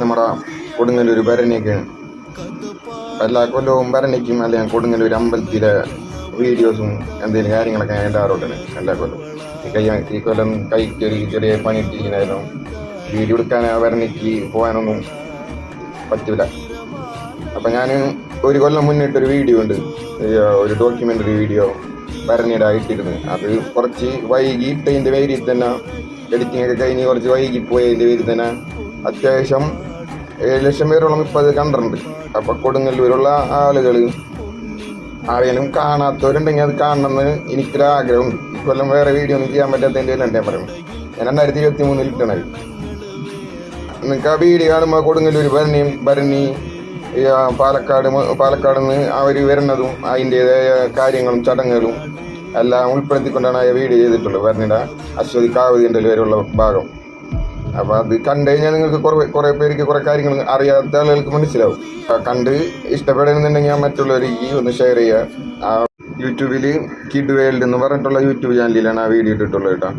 നമ്മുടെ കൊടുങ്ങല്ലൂർ ഭരണിയൊക്കെയാണ് എല്ലാ കൊല്ലവും ഭരണിക്കും അല്ലെങ്കിൽ കൊടുങ്ങല്ലൂർ അമ്പലത്തിലെ വീഡിയോസും എന്തെങ്കിലും കാര്യങ്ങളൊക്കെ ഞാൻ ഇടാറുണ്ട് എല്ലാ കൊല്ലവും. ഈ കൈ ഈ കൊല്ലം കൈക്ക് ഒരു ചെറിയ പണി ഇട്ടിരിക്കണായിരുന്നു വീഡിയോ എടുക്കാൻ ഭരണിക്ക് പോകാനൊന്നും പറ്റൂല. അപ്പം ഞാൻ ഒരു കൊല്ലം മുന്നിട്ടൊരു വീഡിയോ ഉണ്ട്. ഒരു ഡോക്യുമെന്ററി വീഡിയോ ഭരണിയുടെ ഇട്ടിരുന്നു അത് കുറച്ച് വൈകി ഇട്ടതിന്റെ പേരിൽ തന്നെ എഡിറ്റിംഗ് ഒക്കെ കഴിഞ്ഞ് കുറച്ച് വൈകി പോയതിന്റെ പേരിൽ തന്നെ അത്യാവശ്യം ഏഴ് ലക്ഷം പേരോളം ഇപ്പോൾ അത് കണ്ടിട്ടുണ്ട്. അപ്പം കൊടുങ്ങല്ലൂരുള്ള ആളുകൾ ആരെങ്കിലും കാണാത്തവരുണ്ടെങ്കിൽ അത് കാണണമെന്ന് എനിക്കൊരു ആഗ്രഹമുണ്ട് ഈ വേറെ വീഡിയോ ഒന്നും ചെയ്യാൻ പറ്റാത്തതിന്റെ പേരിലാണ് ഞാൻ പറയുന്നത്. ഞാൻ രണ്ടായിരത്തി ഇരുപത്തി മൂന്നിൽ ഇട്ടണത് നിങ്ങൾക്ക് ആ വീഡിയോ കാണുമ്പോൾ കൊടുങ്ങല്ലൂർ ഭരണി ഭരണി പാലക്കാട് പാലക്കാട് നിന്ന് അവർ വരുന്നതും അതിന്റെതായ കാര്യങ്ങളും ചടങ്ങുകളും എല്ലാം ഉൾപ്പെടുത്തിക്കൊണ്ടാണ് ആ വീഡിയോ ചെയ്തിട്ടുള്ളത്. ഭരണിയുടെ അശ്വതി കാവതിന്റെ വരെയുള്ള ഭാഗം. അപ്പോൾ അത് കണ്ടു കഴിഞ്ഞാൽ നിങ്ങൾക്ക് കുറേ കുറേ പേർക്ക് കുറേ കാര്യങ്ങൾ അറിയാത്ത ആളുകൾക്ക് മനസ്സിലാവും. കണ്ട് ഇഷ്ടപ്പെടുന്നുണ്ടെങ്കിൽ മറ്റുള്ളവർക്ക് ഒന്ന് ഷെയർ ചെയ്യുക. ആ യൂട്യൂബിൽ കിഡ് വേൾഡ് എന്ന് പറഞ്ഞിട്ടുള്ള യൂട്യൂബ് ചാനലിലാണ് ആ വീഡിയോ ഇട്ടിട്ടുള്ളത് കേട്ടോ.